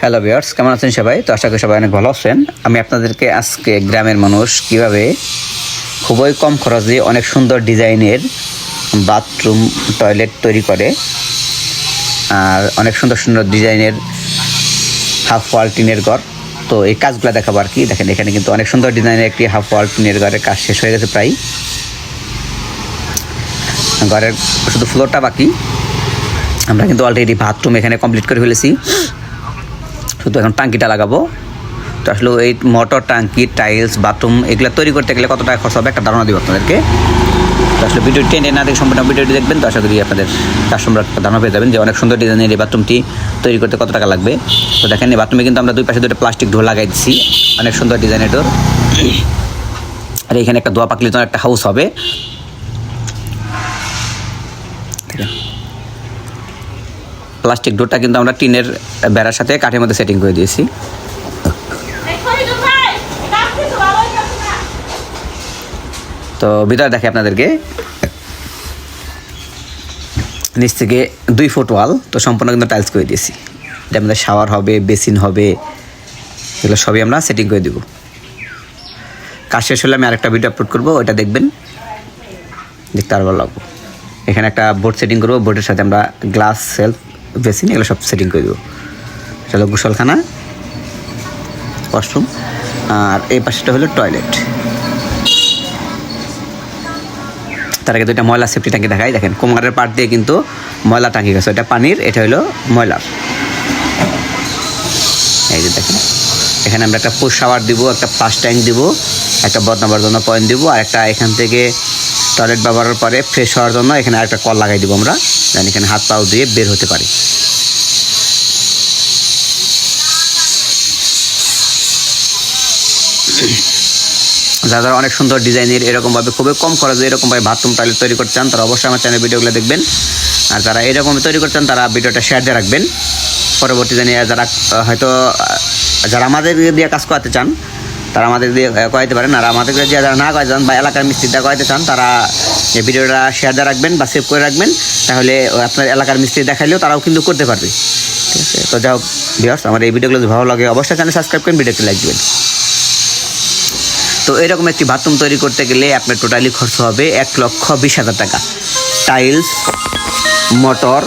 Hello viewers কেমন আছেন সবাই? তো আশা করি সবাই অনেক ভালো আছেন। আমি আপনাদেরকে আজকে গ্রামের মানুষ কীভাবে খুবই কম খরচে অনেক সুন্দর ডিজাইনের বাথরুম, টয়লেট তৈরি করে, আর অনেক সুন্দর সুন্দর ডিজাইনের হাফ ওয়াল টিনের ঘর। তো এই কাজগুলো দেখাবো আর কি। দেখেন, এখানে কিন্তু অনেক সুন্দর ডিজাইনের একটি হাফ ওয়াল টিনের ঘরের কাজ শেষ হয়ে গেছে প্রায়। ঘরের শুধু ফ্লোরটা বাকি। আমরা কিন্তু অলরেডি বাথরুম এখানে কমপ্লিট করে ফেলেছি। শুধু এখন টাঙ্কিটা লাগাবো। তো আসলে এই মোটর, টাঙ্কি টাইলস বাথরুম এগুলো তৈরি করতে গেলে কত টাকা খরচ হবে একটা ধারণা দিব আপনাদেরকে। তো আসলে ভিডিও টেনে না দেখে সম্পূর্ণ ভিডিওটি দেখবেন, তো আশা করি আপনাদের কাস্টমার একটা ধারণা পেয়ে যাবেন যে অনেক সুন্দর ডিজাইনের এই বাথরুমটি তৈরি করতে কত টাকা লাগবে। তো দেখেন, এই বাথরুমে কিন্তু আমরা দুই পাশে দুটো প্লাস্টিক ডোর লাগাই দিচ্ছি অনেক সুন্দর ডিজাইনের ডোর আর এখানে একটা দোয়া জন্য একটা হাউস হবে। ঠিক আছে প্লাস্টিক ডোরটা কিন্তু আমরা টিনের বেড়ার সাথে কাঠের মধ্যে সেটিং করে দিয়েছি। তো ভিতরে দেখে আপনাদেরকে। নিচ থেকে দুই ফুট ওয়াল তো সম্পূর্ণ কিন্তু টাইলস করে দিয়েছি। এটা আমাদের শাওয়ার হবে বেসিন হবে, এগুলো সবই আমরা সেটিং করে দেবো। কাজ শেষ হলে আমি আরেকটা ভিডিও আপলোড করব, ওইটা দেখবেন। দেখতে আরও ভালো লাগবো। এখানে একটা বোর্ড সেটিং করব বোর্ডের সাথে আমরা গ্লাস সেলফ বেসিন এগুলো সব সেটিং করে দেবো। চলো গোসলখানা ওয়াশরুম আর এই পাশেটা হলো টয়লেট তার আগে দুইটা ময়লা সেফটি ট্যাঙ্কি দেখাই। দেখেন, কুমারের পাট দিয়ে কিন্তু ময়লা টাঙ্কি গেছে। এটা পানির, এটা হলো ময়লার। এই যে দেখেন। এখানে আমরা একটা পুশ শাওয়ার দিব, একটা ফ্লাশ ট্যাঙ্ক দিব, একটা বদনাবার জন্য পয়েন্ট দিব, আর একটা এখান থেকে টয়লেট ব্যবহারের পরে ফ্রেশ হওয়ার জন্য এখানে আরেকটা কল লাগাই দিব আমরা যেন এখানে হাত পাও দিয়ে বের হতে পারি। যারা যারা অনেক সুন্দর ডিজাইনের এরকমভাবে, খুবই কম খরচে এরকমভাবে বাথরুম টয়লেট তৈরি করতে চান, তারা অবশ্যই আমার চ্যানেল ভিডিওগুলো দেখবেন। আর যারা এরকম তৈরি করতে চান, তারা ভিডিওটা শেয়ার দিয়ে রাখবেন। পরবর্তী জানিয়ে যারা হয়তো যারা আমাদের দিয়ে কাজ করাতে চান, তারা আমাদের দিয়ে করাইতে পারেন। আর আমাদের দিয়ে যারা না করাতে চান বা এলাকার মিস্ত্রিটা করাইতে চান, তারা এই ভিডিওটা শেয়ার দিয়ে রাখবেন বা সেভ করে রাখবেন, তাহলে আপনার এলাকার মিস্ত্রি দেখাইলেও তারাও কিন্তু করতে পারবে। ঠিক আছে? তো যাও বিয়ার্স আমার এই ভিডিওগুলো যদি ভালো লাগে, অবশ্যই চ্যানেল সাবস্ক্রাইব করেন ভিডিওতে লাইক দেবেন। তো এরকম একটি বাথরুম তৈরি করতে গেলে আপনার টোটালি খরচ হবে এক লক্ষ বিশ হাজার টাকা। টাইলস মোটর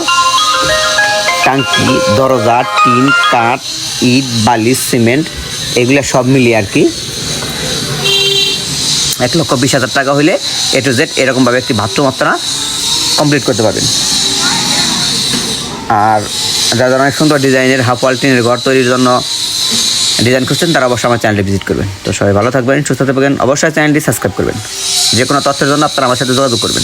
টাঙ্কি, দরজা, টিন, কাঠ, ইট বালি সিমেন্ট, এগুলো সব মিলিয়ে আর কি। এক লক্ষ বিশ হাজার টাকা হলে এ টু জেড এরকমভাবে একটি বাথরুম আপনারা কমপ্লিট করতে পারবেন। আর যারা যারা অনেক সুন্দর ডিজাইনের হাফ ওয়াল টিনের ঘর তৈরির জন্য ডিজাইন খুঁজছেন, তারা অবশ্যই আমার চ্যানেলটি ভিজিট করবেন। তো সবাই ভালো থাকবেন, সুস্থ থাকবেন, অবশ্যই চ্যানেলটি সাবস্ক্রাইব করবেন। যে কোনো তথ্যের জন্য আপনারা আমার সাথে যোগাযোগ করবেন।